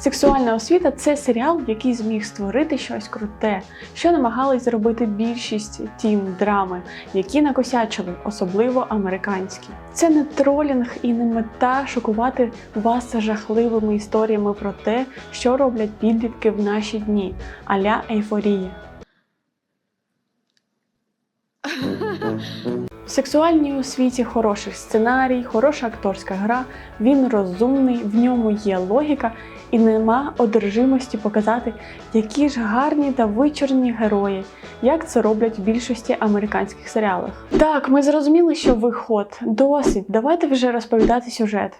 Сексуальна освіта це серіал, який зміг створити щось круте, що намагались зробити більшість тім драми, які накосячили, особливо американські. Це не тролінг і не мета шокувати вас жахливими історіями про те, що роблять підлітки в наші дні, аля ейфорія. В сексуальній освіті хороший сценарій, хороша акторська гра, він розумний, в ньому є логіка і нема одержимості показати, які ж гарні та вичорні герої, як це роблять в більшості американських серіалах. Так, ми зрозуміли, що виход досить. Давайте вже розповідати сюжет.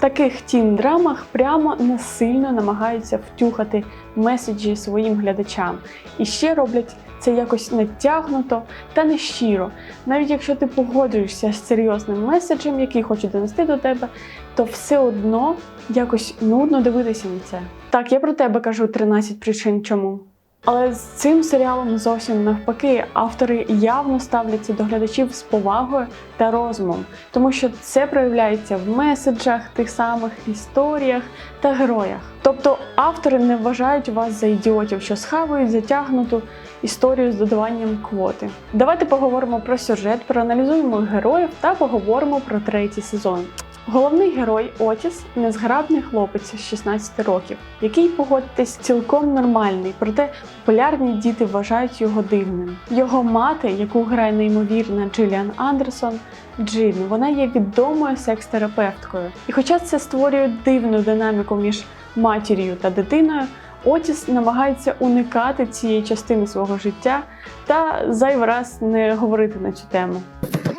Таких тін-драмах прямо насильно намагаються втюхати меседжі своїм глядачам. І ще роблять це якось натягнуто та нещиро. Навіть якщо ти погоджуєшся з серйозним меседжем, який хочуть донести до тебе, то все одно якось нудно дивитися на це. Так, я про тебе кажу 13 причин чому. Але з цим серіалом зовсім навпаки, автори явно ставляться до глядачів з повагою та розумом, тому що це проявляється в меседжах, тих самих історіях та героях. Тобто автори не вважають вас за ідіотів, що схавають затягнуту історію з додаванням квоти. Давайте поговоримо про сюжет, проаналізуємо героїв та поговоримо про третій сезон. Головний герой Отіс незграбний хлопець з 16 років, який, погодьтесь, цілком нормальний, проте популярні діти вважають його дивним. Його мати, яку грає неймовірна Джиліан Андерсон, Джин, вона є відомою секс-терапевткою. І хоча це створює дивну динаміку між матір'ю та дитиною, Отіс намагається уникати цієї частини свого життя та зайвий раз не говорити на цю тему.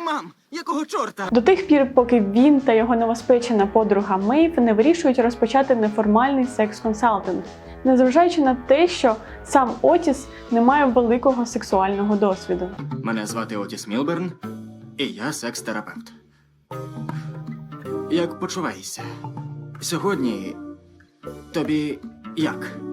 Мам, якого чорта? До тих пір, поки він та його новоспечена подруга Мейв не вирішують розпочати неформальний секс-консалтинг, незважаючи на те, що сам Отіс не має великого сексуального досвіду. Мене звати Отіс Мілберн, і я секс-терапевт. Як почуваєшся? Сьогодні тобі як?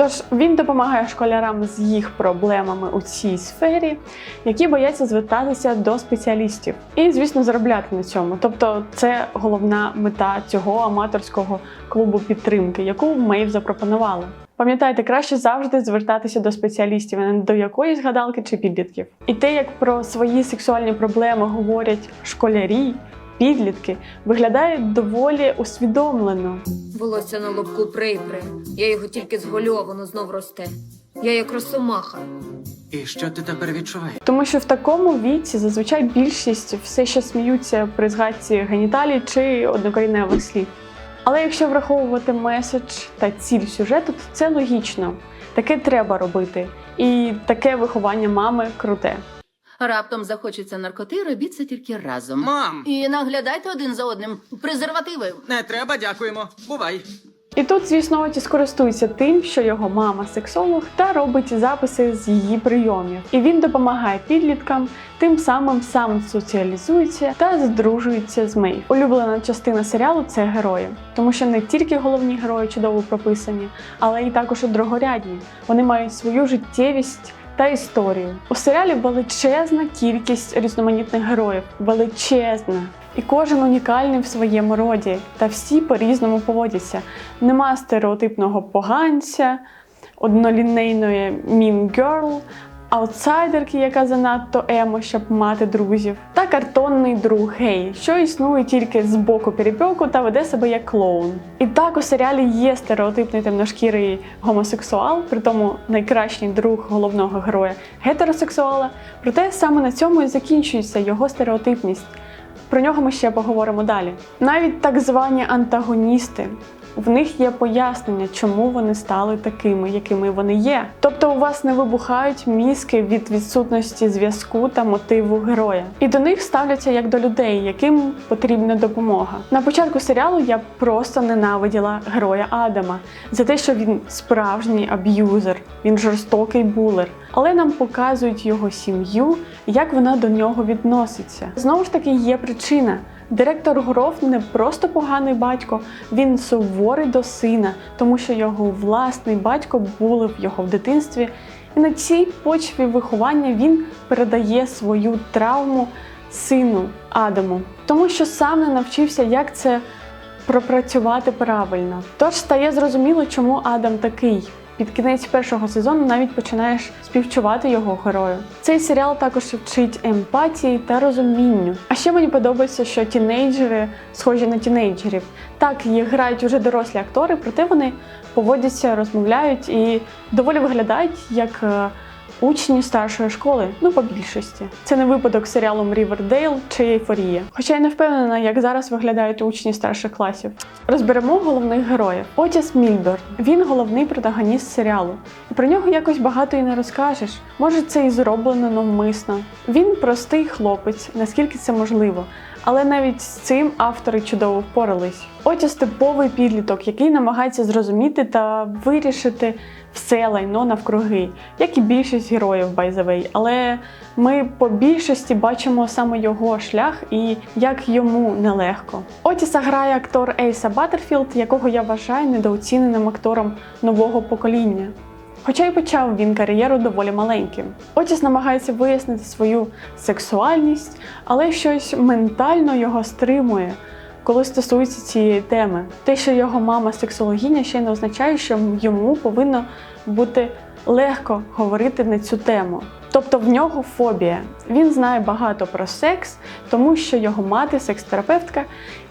Тож він допомагає школярам з їх проблемами у цій сфері, які бояться звертатися до спеціалістів, і, звісно, заробляти на цьому. Тобто, це головна мета цього аматорського клубу підтримки, яку Мейв запропонувала. Пам'ятайте, краще завжди звертатися до спеціалістів, а не до якоїсь гадалки чи підлітків. І те, як про свої сексуальні проблеми говорять школярі, підлітки, виглядає доволі усвідомлено. Волосся на лобку припре. Я його тільки зголю, а воно знов росте. Я як росомаха. І що ти тепер відчуваєш? Тому що в такому віці зазвичай більшість все ще сміються при згадці геніталій чи однокорінневих слів. Але якщо враховувати меседж та ціль сюжету, то це логічно. Таке треба робити. І таке виховання мами круте. Раптом захочеться наркоти, робіть це тільки разом. Мам! І наглядайте один за одним. Презервативи. Не треба, дякуємо. Бувай. І тут, звісно, Отіс користується тим, що його мама сексолог та робить записи з її прийомів. І він допомагає підліткам, тим самим сам соціалізується та здружується з Мейв. Улюблена частина серіалу це герої, тому що не тільки головні герої чудово прописані, але й також і другорядні. Вони мають свою життєвість. Та історію. У серіалі величезна кількість різноманітних героїв, величезна, і кожен унікальний в своєму роді, та всі по-різному поводяться. Нема стереотипного поганця, однолінейної mean girl, аутсайдерки, яка занадто емо, щоб мати друзів, та картонний друг гей, що існує тільки з боку перепьоку та веде себе як клоун. І так у серіалі є стереотипний темношкірий гомосексуал, при тому найкращий друг головного героя гетеросексуала. Проте саме на цьому і закінчується його стереотипність. Про нього ми ще поговоримо далі. Навіть так звані антагоністи. В них є пояснення, чому вони стали такими, якими вони є. Тобто у вас не вибухають мізки від відсутності зв'язку та мотиву героя. І до них ставляться як до людей, яким потрібна допомога. На початку серіалу я просто ненавиділа героя Адама за те, що він справжній аб'юзер, він жорстокий булер. Але нам показують його сім'ю, як вона до нього відноситься. Знову ж таки, є причина. Директор Гров не просто поганий батько, він суворий до сина, тому що його власний батько булив його в дитинстві І на цій почві виховання він передає свою травму сину Адаму, тому що сам не навчився, як це пропрацювати правильно. Тож стає зрозуміло, чому Адам такий. Під кінець першого сезону навіть починаєш співчувати його герою. Цей серіал також вчить емпатії та розумінню. А ще мені подобається, що тінейджери схожі на тінейджерів. Так, їх грають уже дорослі актори, проте вони поводяться, розмовляють і доволі виглядають як е, учні старшої школи, ну по більшості. Це не випадок з серіалом Рівердейл чи Ейфорія. Хоча я не впевнена, як зараз виглядають учні старших класів. Розберемо головних героїв. Отіс Мільберн. Він головний протагоніст серіалу. Про нього якось багато і не розкажеш. Може, це і зроблено навмисно. Він простий хлопець, наскільки це можливо. Але навіть з цим автори чудово впорались. Отіс типовий підліток, який намагається зрозуміти та вирішити все лайно навкруги, як і більшість героїв way. Але ми по більшості бачимо саме його шлях і як йому нелегко. Отіса грає актор Ейса Баттерфілд, якого я вважаю недооціненим актором нового покоління. Хоча й почав він кар'єру доволі маленьким. Отіс намагається вияснити свою сексуальність, але щось ментально його стримує, коли стосується цієї теми. Те, що його мама сексологиня, ще не означає, що йому повинно бути легко говорити на цю тему. Тобто в нього фобія. Він знає багато про секс, тому що його мати секс-терапевтка,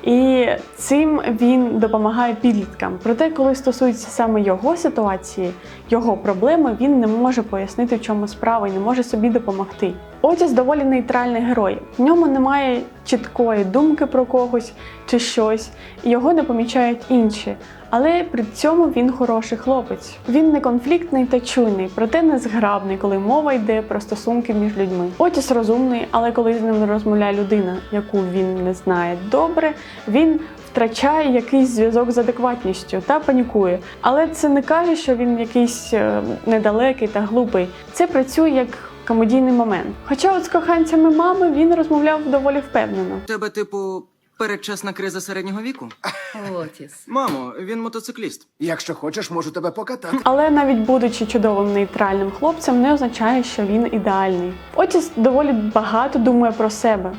і цим він допомагає підліткам. Проте, коли стосується саме його ситуації, його проблеми, він не може пояснити, в чому справа і не може собі допомогти. Отіс доволі нейтральний герой. В ньому немає чіткої думки про когось чи щось, його не помічають інші. Але при цьому він хороший хлопець. Він не конфліктний та чуйний, проте не зграбний, коли мова йде про стосунки між людьми. Отіс розумний, але коли з ним розмовляє людина, яку він не знає добре, він втрачає якийсь зв'язок з адекватністю та панікує. Але це не каже, що він якийсь е, недалекий та глупий. Це працює як комедійний момент. Хоча от з коханцями мами він розмовляв доволі впевнено. У тебе, типу, передчасна криза середнього віку? Отіс. Мамо, він мотоцикліст. Якщо хочеш, можу тебе покатати. Але навіть будучи чудовим нейтральним хлопцем, не означає, що він ідеальний. Отіс доволі багато думає про себе,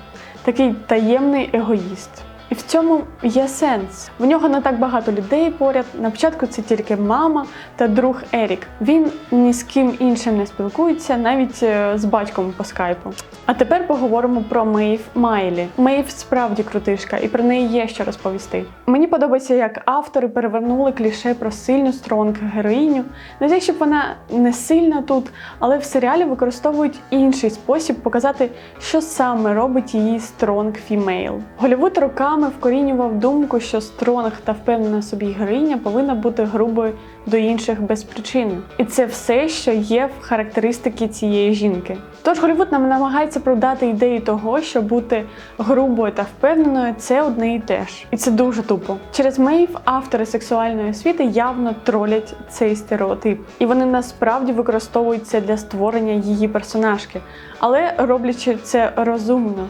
такий таємний егоїст. І в цьому є сенс. В нього не так багато людей поряд. На початку це тільки мама та друг Ерік. Він ні з ким іншим не спілкується, навіть е, з батьком по скайпу. А тепер поговоримо про Мейв Майлі. Мейв справді крутишка, і про неї є що розповісти. Мені подобається, як автори перевернули кліше про сильну стронг героїню. Не те, щоб вона не сильна тут, але в серіалі використовують інший спосіб показати, що саме робить її стронг фімейл. Голівуд роками вкорінював думку, що стронг та впевнена собі героїня повинна бути грубою до інших без причини. І це все, що є в характеристики цієї жінки. Тож Голівуд нам намагається продати ідею того, що бути грубою та впевненою це одне і те ж. І це дуже тупо. Через Мейв автори сексуальної освіти явно тролять цей стереотип, і вони насправді використовують це для створення її персонажки, але роблячи це розумно.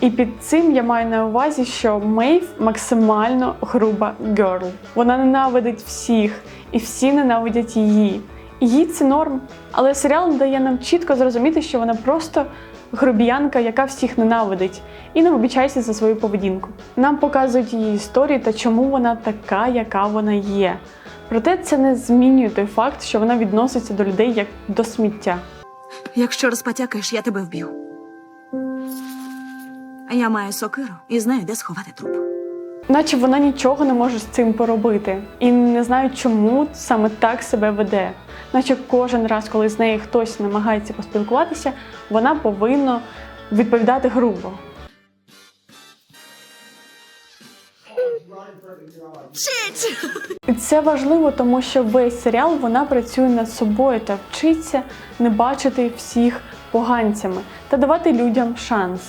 І під цим я маю на увазі, що Мейв максимально груба герл. Вона ненавидить всіх, і всі ненавидять її. Їй це норм. Але серіал дає нам чітко зрозуміти, що вона просто грубіянка, яка всіх ненавидить, і не вибачається за свою поведінку. Нам показують її історію та чому вона така, яка вона є. Проте це не змінює той факт, що вона відноситься до людей як до сміття. Якщо розпотякаєш, я тебе вб'ю. Я маю сокиру і знаю, де сховати труп. Наче вона нічого не може з цим поробити, і не знаю, чому саме так себе веде. Наче кожен раз, коли з нею хтось намагається поспілкуватися, вона повинна відповідати грубо. І це важливо, тому що весь серіал вона працює над собою та вчиться не бачити всіх поганцями та давати людям шанс.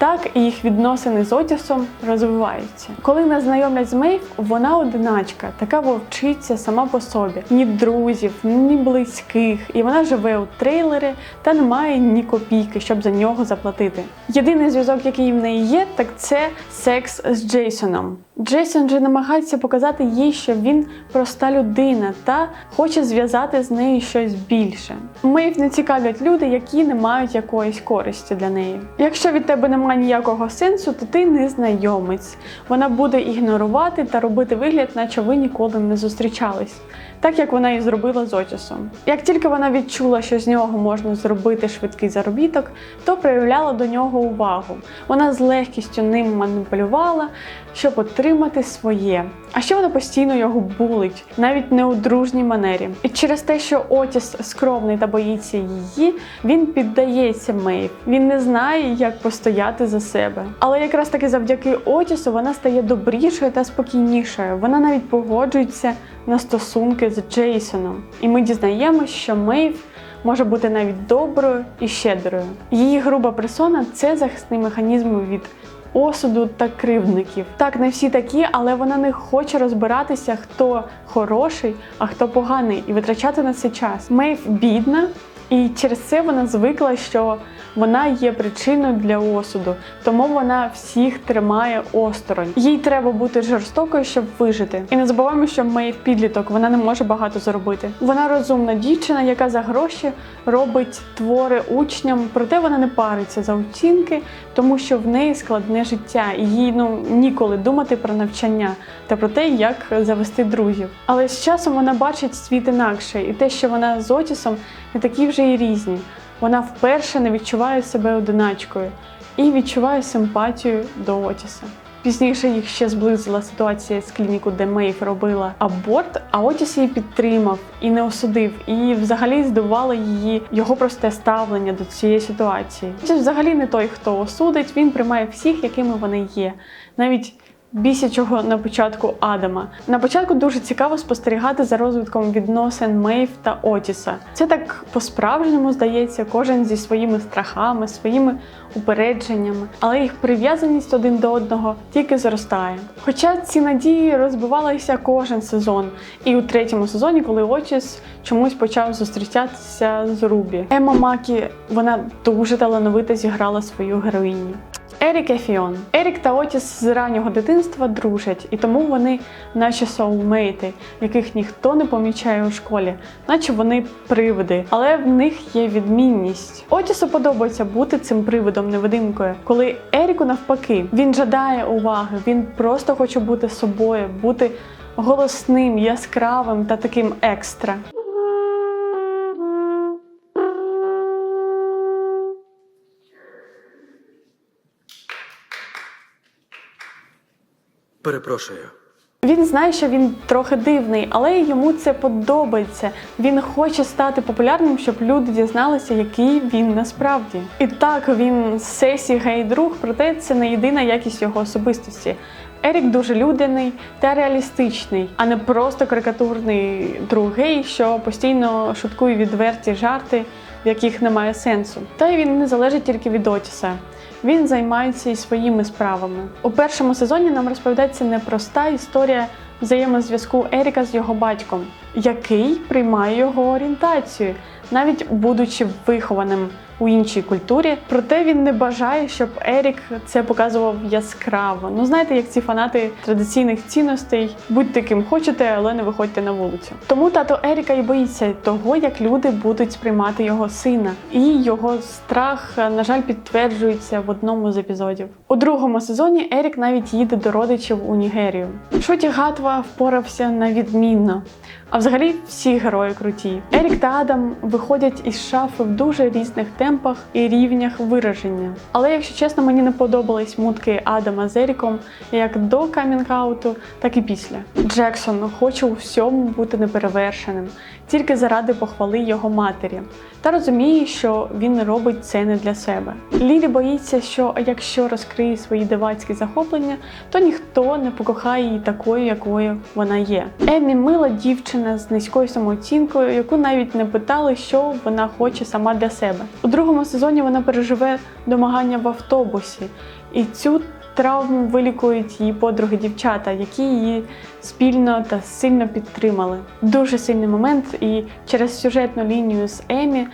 Так і їх відносини з Отісом розвиваються. Коли нас знайомлять з Мейв, вона одиначка, така вовчиця сама по собі, ні друзів, ні близьких, і вона живе у трейлері та не має ні копійки, щоб за нього заплатити. Єдиний зв'язок, який в неї є, так це секс з Джейсоном. Джейсон же намагається показати їй, що він проста людина та хоче зв'язати з нею щось більше. Мейв не цікавлять люди, які не мають якоїсь користі для неї. Якщо від тебе немає ніякого сенсу, то ти незнайомець. Вона буде ігнорувати та робити вигляд, наче ви ніколи не зустрічались. Так як вона і зробила з Отісом. Як тільки вона відчула, що з нього можна зробити швидкий заробіток, то проявляла до нього увагу. Вона з легкістю ним маніпулювала, щоб отримати своє. А ще вона постійно його булить, навіть не у дружній манері. І через те, що Отіс скромний та боїться її, він піддається Мейв. Він не знає, як постояти за себе. Але якраз таки завдяки Отісу вона стає добрішою та спокійнішою. Вона навіть погоджується на стосунки з Джейсоном. І ми дізнаємося, що Мейв може бути навіть доброю і щедрою. Її груба персона це захисний механізм від осуду та кривдників. Так, не всі такі, але вона не хоче розбиратися, хто хороший, а хто поганий, і витрачати на це час. Мейв бідна, і через це вона звикла, що вона є причиною для осуду, тому вона всіх тримає осторонь. Їй треба бути жорстокою, щоб вижити. І не забуваємо, що має підліток, вона не може багато заробити. Вона розумна дівчина, яка за гроші робить твори учням, проте вона не париться за оцінки, тому що в неї складне життя, і їй ну ніколи думати про навчання та про те, як завести друзів. Але з часом вона бачить світ інакше, і те, що вона з Отісом, не такі вже й різні. Вона вперше не відчуває себе одиначкою і відчуває симпатію до Отіса. Пізніше їх ще зблизила ситуація з клініку, де Мейв робила аборт, а Отіс її підтримав і не осудив. І взагалі здивувало її його просте ставлення до цієї ситуації. Отіс взагалі не той, хто осудить, він приймає всіх, якими вони є. Навіть бісячого на початку Адама. На початку дуже цікаво спостерігати за розвитком відносин Мейв та Отіса. Це так по-справжньому здається, кожен зі своїми страхами, своїми упередженнями, але їх прив'язаність один до одного тільки зростає. Хоча ці надії розбивалися кожен сезон, і у третьому сезоні, коли Отіс чомусь почав зустрічатися з Рубі. Ема Макі вона дуже талановито зіграла свою героїню. Ерік і Фіон. Ерік та Отіс з раннього дитинства дружать, і тому вони, наче соулмейти, яких ніхто не помічає у школі, наче вони привиди, але в них є відмінність. Отісу подобається бути цим привидом невидимкою, коли Еріку навпаки він жадає уваги, він просто хоче бути собою, бути голосним, яскравим та таким екстра. Перепрошую. Він знає, що він трохи дивний, але йому це подобається. Він хоче стати популярним, щоб люди дізналися, який він насправді. І так він сесі гей-друг, проте це не єдина якість його особистості. Ерік дуже людяний та реалістичний, а не просто карикатурний друг гей, що постійно шуткує відверті жарти, в яких немає сенсу. Та й він не залежить тільки від Отіса. Він займається і своїми справами. У першому сезоні нам розповідається непроста історія взаємозв'язку Еріка з його батьком, який приймає його орієнтацію, навіть будучи вихованим у іншій культурі. Проте він не бажає, щоб Ерік це показував яскраво. Ну знаєте, як ці фанати традиційних цінностей, будьте ким хочете, але не виходьте на вулицю. Тому тато Еріка і боїться того, як люди будуть сприймати його сина, і його страх, на жаль, підтверджується в одному з епізодів. У другому сезоні Ерік навіть їде до родичів у Нігерію. Шоті Гатва впорався на відмінно. А взагалі всі герої круті. Ерік та Адам виходять із шафи в дуже різних темпах і рівнях вираження. Але якщо чесно, мені не подобались мутки Адама з Еріком як до камінг-ауту, так і після. Джексон хоче у всьому бути неперевершеним, тільки заради похвали його матері, та розуміє, що він робить це не для себе. Лілі боїться, що якщо розкриє свої дивацькі захоплення, то ніхто не покохає її такою, якою вона є. Еммі мила дівчина з низькою самооцінкою, яку навіть не питали, що вона хоче сама для себе. У другому сезоні вона переживе домагання в автобусі, і цю травму вилікують її подруги дівчата, які її спільно та сильно підтримали. Дуже сильний момент, і через сюжетну лінію з Емі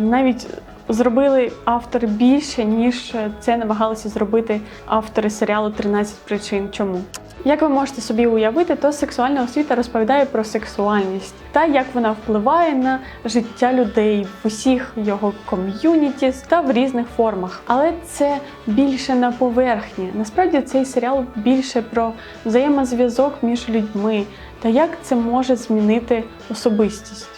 навіть зробили автори більше, ніж це намагалися зробити автори серіалу «13 причин. Чому? Як ви можете собі уявити, то сексуальна освіта розповідає про сексуальність та як вона впливає на життя людей в усіх його ком'юнітіс та в різних формах. Але це більше на поверхні. Насправді цей серіал більше про взаємозв'язок між людьми та як це може змінити особистість.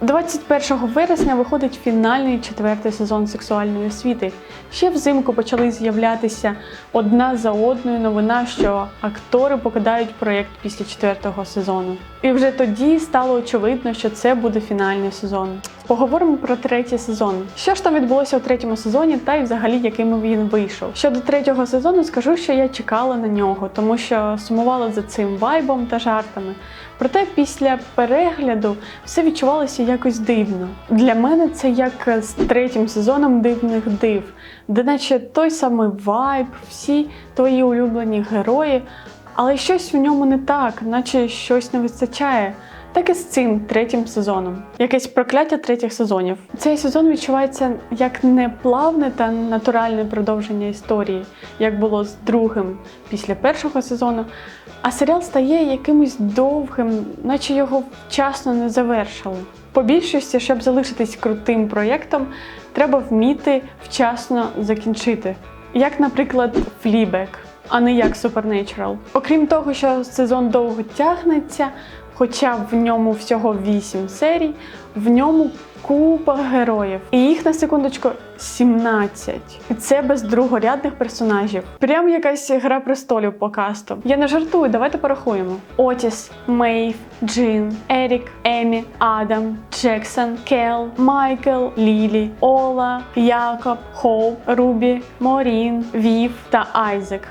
21 вересня виходить фінальний четвертий сезон сексуальної освіти. Ще взимку почали з'являтися одна за одною новина, що актори покидають проєкт після четвертого сезону. І вже тоді стало очевидно, що це буде фінальний сезон. Поговоримо про третій сезон. Що ж там відбулося у третьому сезоні, та й взагалі яким він вийшов. Щодо третього сезону, скажу, що я чекала на нього, тому що сумувала за цим вайбом та жартами. Проте після перегляду все відчувалося якось дивно. Для мене це як з третім сезоном дивних див, де наче той самий вайб, всі твої улюблені герої, але щось в ньому не так, наче щось не вистачає. Так і з цим третім сезоном. Якесь прокляття третіх сезонів. Цей сезон відчувається як не плавне та натуральне продовження історії, як було з другим після першого сезону. А серіал стає якимось довгим, наче його вчасно не завершили. По більшості, щоб залишитись крутим проєктом, треба вміти вчасно закінчити. Як, наприклад, Флібек, а не як Supernatural. Окрім того, що сезон довго тягнеться, хоча в ньому всього 8 серій, в ньому купа героїв. І їх на секундочку 17. І це без другорядних персонажів. Прям якась гра престолів по касту. Я не жартую, давайте порахуємо: Отіс, Мейв, Джин, Ерік, Емі, Адам, Джексон, Кел, Майкл, Лілі, Ола, Якоб, Хоуп, Рубі, Морін, Вів та Айзек.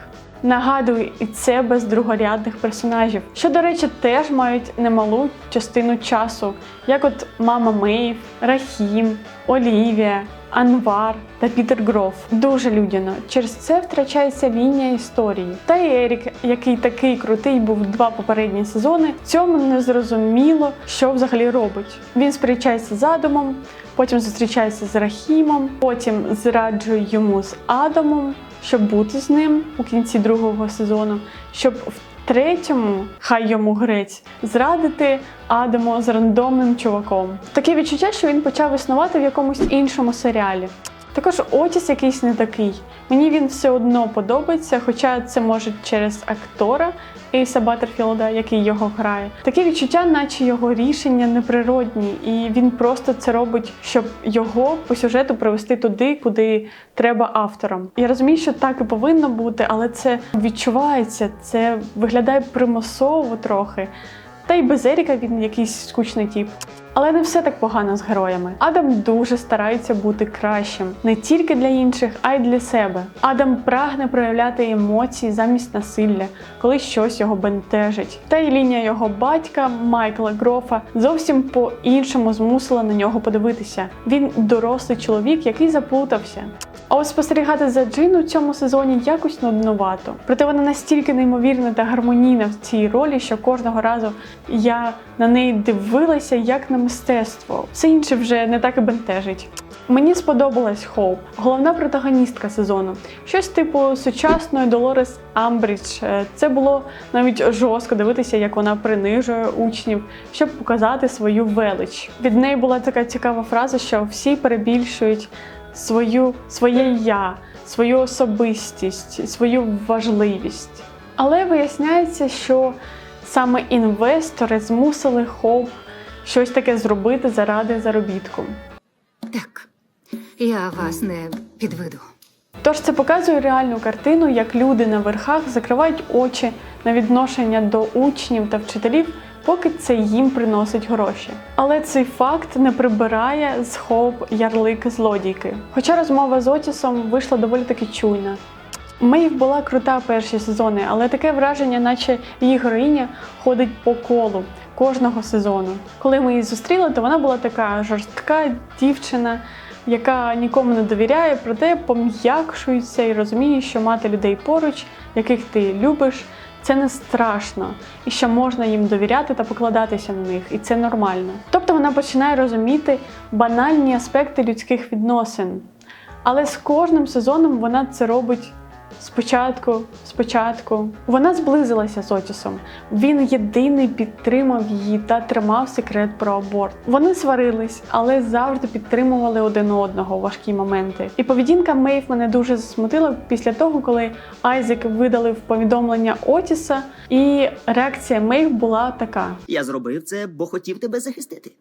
Нагадую, і це без другорядних персонажів, що, до речі, теж мають немалу частину часу, як от мама Мейв, Рахім, Олівія, Анвар та Пітер Гроф. Дуже людяно. Через це втрачається лінія історії. Та й Ерік, який такий крутий був два попередні сезони, цьому не зрозуміло, що взагалі робить. Він сперечається з Адамом, потім зустрічається з Рахімом, потім зраджує йому з Адамом щоб бути з ним у кінці другого сезону, щоб в третьому, хай йому грець, зрадити Адаму з рандомним чуваком. Таке відчуття, що він почав існувати в якомусь іншому серіалі. Також Отіс якийсь не такий. Мені він все одно подобається, хоча це може через актора Ейса Баттерфілда, який його грає. Таке відчуття, наче його рішення неприродні, і він просто це робить, щоб його по сюжету привести туди, куди треба авторам. Я розумію, що так і повинно бути, але це відчувається, це виглядає примусово трохи. Та й без Еріка він якийсь скучний тіп. Але не все так погано з героями. Адам дуже старається бути кращим не тільки для інших, а й для себе. Адам прагне проявляти емоції замість насилля, коли щось його бентежить. Та й лінія його батька Майкла Грофа зовсім по-іншому змусила на нього подивитися. Він дорослий чоловік, який заплутався. А от спостерігати за Джин у цьому сезоні якось нуднувато. Проте вона настільки неймовірна та гармонійна в цій ролі, що кожного разу я на неї дивилася як на мистецтво. Все інше вже не так і бентежить. Мені сподобалась Хоуп, головна протагоністка сезону. Щось типу сучасної Долорес Амбрідж. Е, Це було навіть жорстко дивитися, як вона принижує учнів, щоб показати свою велич. Від неї була така цікава фраза, що всі перебільшують свою, своє я, свою особистість, свою важливість. Але виясняється, що саме інвестори змусили Хоуп щось таке зробити заради заробітку. Так, я вас не підведу. Тож це показує реальну картину, як люди на верхах закривають очі на відношення до учнів та вчителів, поки це їм приносить гроші. Але цей факт не прибирає з ярлик злодійки. Хоча розмова з Отісом вийшла доволі таки чуйна. Мейв була крута перші сезони, але таке враження, наче її героїня ходить по колу кожного сезону. Коли ми її зустріли, то вона була така жорстка дівчина, яка нікому не довіряє, проте пом'якшується і розуміє, що мати людей поруч, яких ти любиш, це не страшно, і що можна їм довіряти та покладатися на них, і це нормально. Тобто вона починає розуміти банальні аспекти людських відносин. Але з кожним сезоном вона це робить спочатку, спочатку. Вона зблизилася з Отісом. Він єдиний підтримав її та тримав секрет про аборт. Вони сварились, але завжди підтримували один одного у важкі моменти. І поведінка Мейв мене дуже засмутила після того, коли Айзек видалив повідомлення Отіса, і реакція Мейв була така: Я зробив це, бо хотів тебе захистити.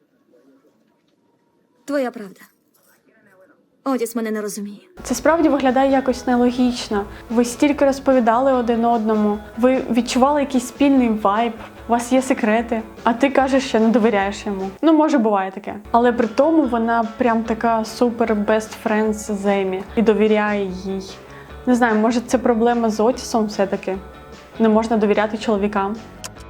Твоя правда. Отіс мене не розуміє. Це справді виглядає якось нелогічно. Ви стільки розповідали один одному, ви відчували якийсь спільний вайб, у вас є секрети, а ти кажеш, що не довіряєш йому. Ну, може, буває таке. Але при тому вона прям така супер best friend з Емі і довіряє їй. Не знаю, може це проблема з Отісом все-таки. Не можна довіряти чоловікам.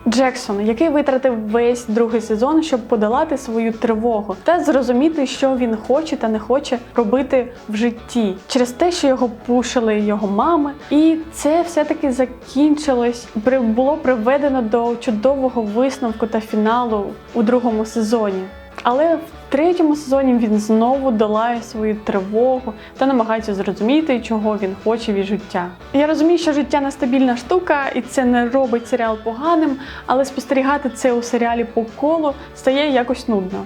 Джексон, який витратив весь другий сезон, щоб подолати свою тривогу та зрозуміти, що він хоче та не хоче робити в житті, через те, що його пушили його мами, і це все-таки закінчилось, було приведено до чудового висновку та фіналу у другому сезоні. Але третьому сезоні він знову долає свою тривогу та намагається зрозуміти, чого він хоче від життя. Я розумію, що життя нестабільна штука, і це не робить серіал поганим, але спостерігати це у серіалі по колу стає якось нудно.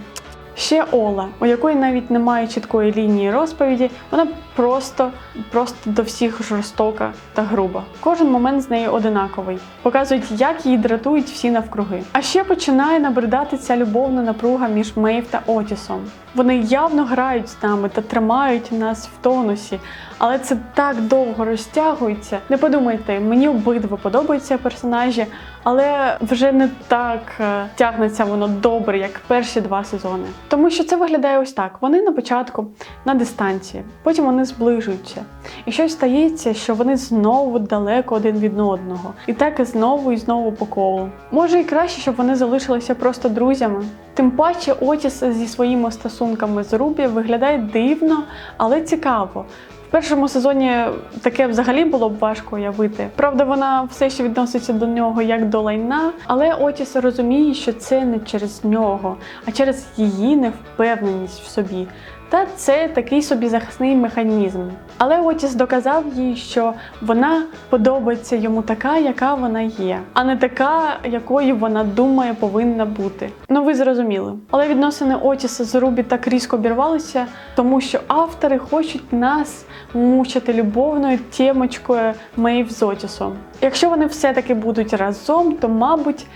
Ще Ола, у якої навіть немає чіткої лінії розповіді, вона просто, просто до всіх жорстока та груба. Кожен момент з нею одинаковий. Показують, як її дратують всі навкруги. А ще починає набридати ця любовна напруга між Мейв та Отісом. Вони явно грають з нами та тримають нас в тонусі, але це так довго розтягується. Не подумайте, мені обидва подобаються персонажі, але вже не так е, тягнеться воно добре, як перші два сезони. Тому що це виглядає ось так: вони на початку на дистанції, потім вони зближуються. І щось стається, що вони знову далеко один від одного. І так і знову і знову по колу. Може і краще, щоб вони залишилися просто друзями. Тим паче Отіс зі своїми стосунками з Рубі виглядає дивно, але цікаво. Першому сезоні таке взагалі було б важко уявити. Правда, вона все ще відноситься до нього як до лайна, але Отіс розуміє, що це не через нього, а через її невпевненість в собі. Та це такий собі захисний механізм. Але Отіс доказав їй, що вона подобається йому така, яка вона є, а не така, якою вона думає повинна бути. Ну ви зрозуміли. Але відносини Отіса з Рубі так різко обірвалися, тому що автори хочуть нас мучити любовною темочкою Мейв з Отісом. Якщо вони все-таки будуть разом, то мабуть.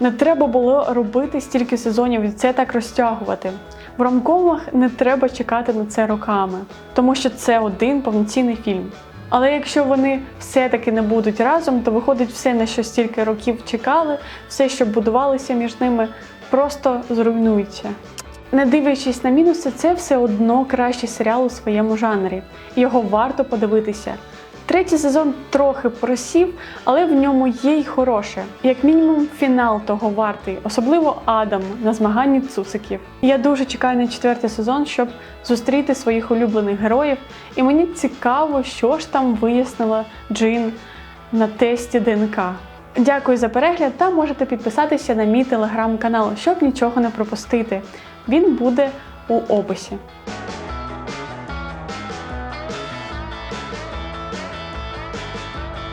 Не треба було робити стільки сезонів і це так розтягувати. В ромкомах не треба чекати на це роками, тому що це один повноцінний фільм. Але якщо вони все-таки не будуть разом, то виходить все, на що стільки років чекали, все, що будувалося між ними, просто зруйнується. Не дивлячись на мінуси, це все одно кращий серіал у своєму жанрі. Його варто подивитися. Третій сезон трохи просів, але в ньому є й хороше. Як мінімум, фінал того вартий, особливо Адам на змаганні цусиків. Я дуже чекаю на четвертий сезон, щоб зустріти своїх улюблених героїв, і мені цікаво, що ж там вияснила Джин на тесті ДНК. Дякую за перегляд та можете підписатися на мій телеграм-канал, щоб нічого не пропустити. Він буде у описі.